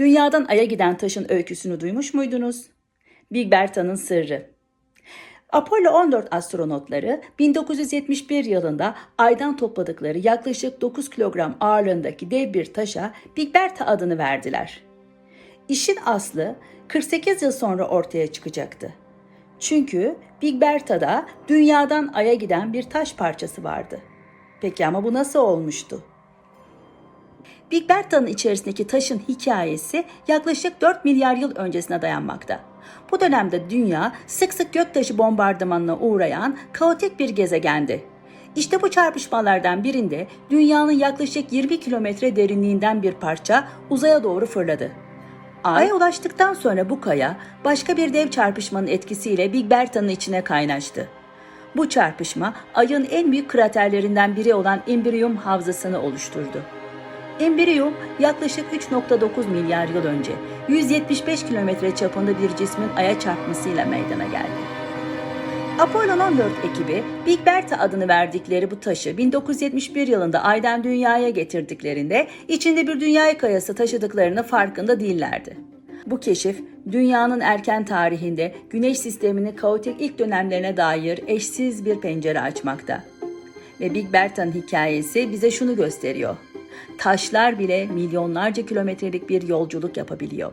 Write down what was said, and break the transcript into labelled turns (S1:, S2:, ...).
S1: Dünyadan Ay'a giden taşın öyküsünü duymuş muydunuz? Big Bertha'nın sırrı. Apollo 14 astronotları 1971 yılında Ay'dan topladıkları yaklaşık 9 kilogram ağırlığındaki dev bir taşa Big Bertha adını verdiler. İşin aslı 48 yıl sonra ortaya çıkacaktı. Çünkü Big Bertha'da dünyadan Ay'a giden bir taş parçası vardı. Peki ama bu nasıl olmuştu? Big Bertha'nın içerisindeki taşın hikayesi yaklaşık 4 milyar yıl öncesine dayanmakta. Bu dönemde dünya sık sık göktaşı bombardımanına uğrayan kaotik bir gezegendi. İşte bu çarpışmalardan birinde dünyanın yaklaşık 20 kilometre derinliğinden bir parça uzaya doğru fırladı. Ay'a ulaştıktan sonra bu kaya başka bir dev çarpışmanın etkisiyle Big Bertha'nın içine kaynaştı. Bu çarpışma Ay'ın en büyük kraterlerinden biri olan Imbrium havzasını oluşturdu. Embriyum yaklaşık 3.9 milyar yıl önce 175 kilometre çapında bir cismin aya çarpmasıyla meydana geldi. Apollo 14 ekibi Big Bertha adını verdikleri bu taşı 1971 yılında aydan dünyaya getirdiklerinde içinde bir dünya kayası taşıdıklarını farkında değillerdi. Bu keşif dünyanın erken tarihinde güneş sisteminin kaotik ilk dönemlerine dair eşsiz bir pencere açmakta. Ve Big Bertha'nın hikayesi bize şunu gösteriyor. Taşlar bile milyonlarca kilometrelik bir yolculuk yapabiliyor.